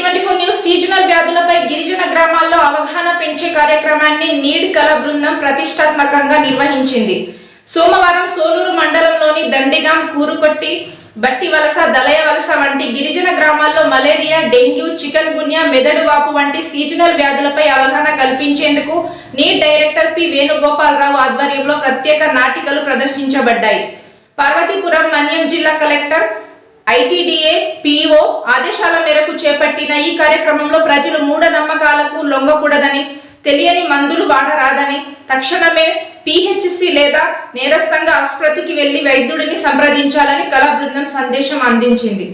Twenty four news seasonal వ్యాధులపై గిరిజన గ్రామాల్లో అవగాహన పెంచే కార్యక్రమాన్ని నీడ్ కళ బృందం ప్రతిష్టాత్మకంగా నిర్వహించింది. సోమవారం సోలూరు మండలంలోని దండిగాం కూరుకొట్టి బట్టి వలస దలయ వలస వంటి గిరిజన గ్రామాల్లో మలేరియా డెంగ్యూ చికెన్ గున్యా మెదడు వాపు వంటి సీజనల్ వ్యాధులపై అవగాహన కల్పించేందుకు నీట్ డైరెక్టర్ పి వేణుగోపాలరావు ఆధ్వర్యంలో ప్రత్యేక నాటికలు ప్రదర్శించబడ్డాయి. పార్వతీపురం మన్యం జిల్లా కలెక్టర్ ఐటీడీఏ పీఓ ఆదేశాల మేరకు చేపట్టిన ఈ కార్యక్రమంలో ప్రజలు మూఢనమ్మకాలకు లొంగకూడదని తెలియని మందులు వాడరాదని తక్షణమే పిహెచ్సి లేదా నేరస్థంగా ఆసుపత్రికి వెళ్ళి వైద్యుడిని సంప్రదించాలని కళా బృందం సందేశం అందించింది.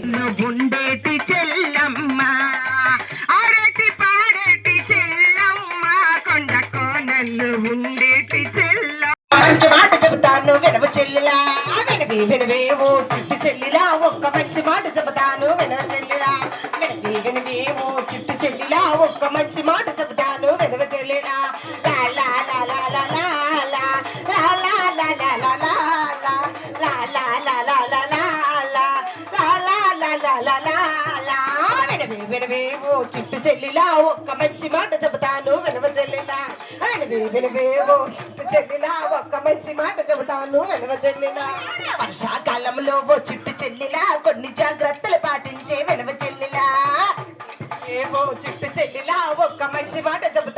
మెడపి వినవేమో చిట్టు చెల్లిలా ఒక్క మంచి మాట చెబుతాను వినవ చెల్లిలా మెడపి వినవేమో చిట్టు చెల్లిలా ఒక్క మంచి మాట చెబుతాను వినవ చెల్లిలా వినవేమో చిట్టు చెల్లిలా ఒక్క మంచి మాట చెబుతాను వినవ వినవే చిట్టు చెల్లిలా ఒక్క మంచి మాట చెబుతాను వెనవ చెల్లిలా వర్షాకాలంలో ఓ చిట్టు చెల్లిలా కొన్ని జాగ్రత్తలు పాటించే వెనవ చెల్లిలా ఏవో చిట్టు చెల్లిలా ఒక్క మంచి మాట చెబుతాను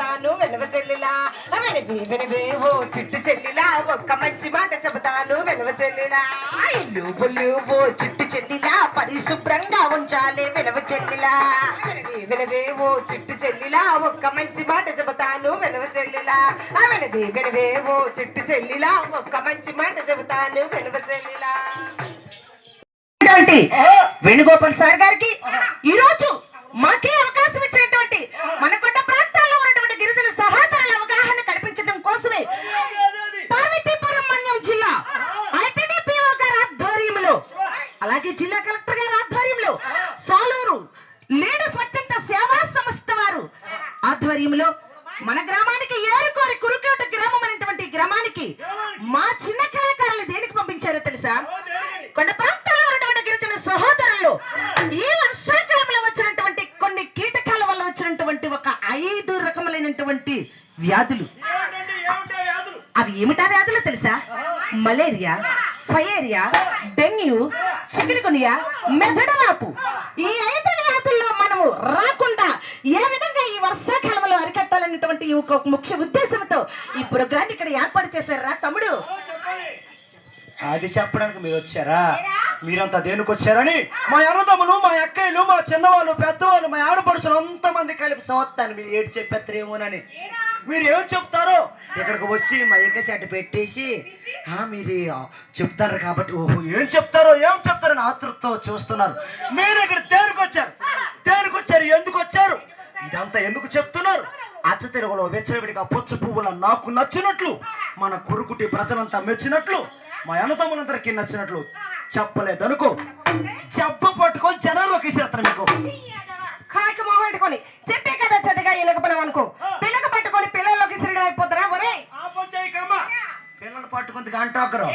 వినవే వినవే ఓ చిట్టు చెల్లిలా ఒక్క మంచి మాట చెబుతాను వినవ చెల్లిలా. ఇల్లు పుల్లు ఓ చిట్టు చెల్లిలా పరిశుభ్రంగా ఉంచాలి వినవ చెల్లిలా. వినవే వినవే ఓ చిట్టు చెల్లిలా ఒక్క మంచి మాట చెబుతాను వినవ చెల్లిలా. వినవే వినవే ఓ చిట్టు చెల్లిలా ఒక్క మంచి మాట చెబుతాను వినవ చెల్లిలా. వేణుగోపాల్ సార్ గారికి ఈ రోజు మాకే అవకాశం ఇచ్చినటువంటి మనకొండ ప్రాంతాల్లో ఉన్నటువంటి గిరిజన సహోదరుల అవగాహన కల్పించడం కోసమే పార్వతీపురం మన్యం జిల్లా ఐటీడీపీఓ గారి ఆధ్వర్యంలో అలాగే జిల్లా కలెక్టర్ గారి ఆధ్వర్యంలో. సాలూరు లేడు స్వచ్ఛంద సేవా సంస్థ వారు. ఆధ్వర్యంలో మన గ్రామానికి ఏరుకోరి కురుకోట గ్రామం అనేటువంటి గ్రామానికి మా చిన్న కళాకారులు దేనికి పంపించారో తెలుసా? కొండ ప్రాంతాల్లో ఉన్నటువంటి గిరిజన సహోదరులు ఈ వర్షాకాలంలో వచ్చినటువంటి కొన్ని కీటకాల వల్ల వచ్చినటువంటి ఒక ఐదు రకములైనటువంటి వ్యాధులు. అవి ఏమిటా వ్యాధులు తెలుసా? మలేరియా ఫయేరియా డెంగ్యూ చికెన్గునియా మెదడవాపు ఈ ఐదు వ్యాధుల్లో మనము రాకుండా ఏ విధంగా ఈ వర్షాకాలంలో అరికట్టాలనేటువంటి ఒక ముఖ్య ఉద్దేశంతో ఈ ప్రోగ్రామ్ ఇక్కడ ఏర్పాటు చేశారా తమ్ముడు? అది చెప్పడానికి మీరు వచ్చారా? మీరంతా దేనికి వచ్చారని? మా అన్నదమ్ములు మా అక్కయ్యలు మా చిన్నవాళ్ళు పెద్దవాళ్ళు మా ఆడపడుచులు అంతమంది కలిపి సంవత్సరాన్ని మీరు ఏడు చెప్పేస్తారేమోనని. మీరు ఏం చెప్తారో? ఇక్కడికి వచ్చి మా ఎక్క చెట్ట పెట్టేసి మీరు చెప్తారు కాబట్టి ఓహో ఏం చెప్తారో ఏం చెప్తారని ఆతృతతో చూస్తున్నారు. మీరు ఇక్కడ తేరుకొచ్చారు తేరుకొచ్చారు ఎందుకు వచ్చారు ఇదంతా ఎందుకు చెప్తున్నారు? అచ్చ తెలుగులో వెచ్చవిడిగా పొచ్చ పువ్వుల నాకు నచ్చినట్లు మన కురుకుటి ప్రజలంతా మెచ్చినట్లు మా అన్నతమ్ములందరికీ నచ్చినట్లు చెప్పలేదనుకో చెప్ప ಕುಂತ ಗಂಟು ಹಾಕ್ರು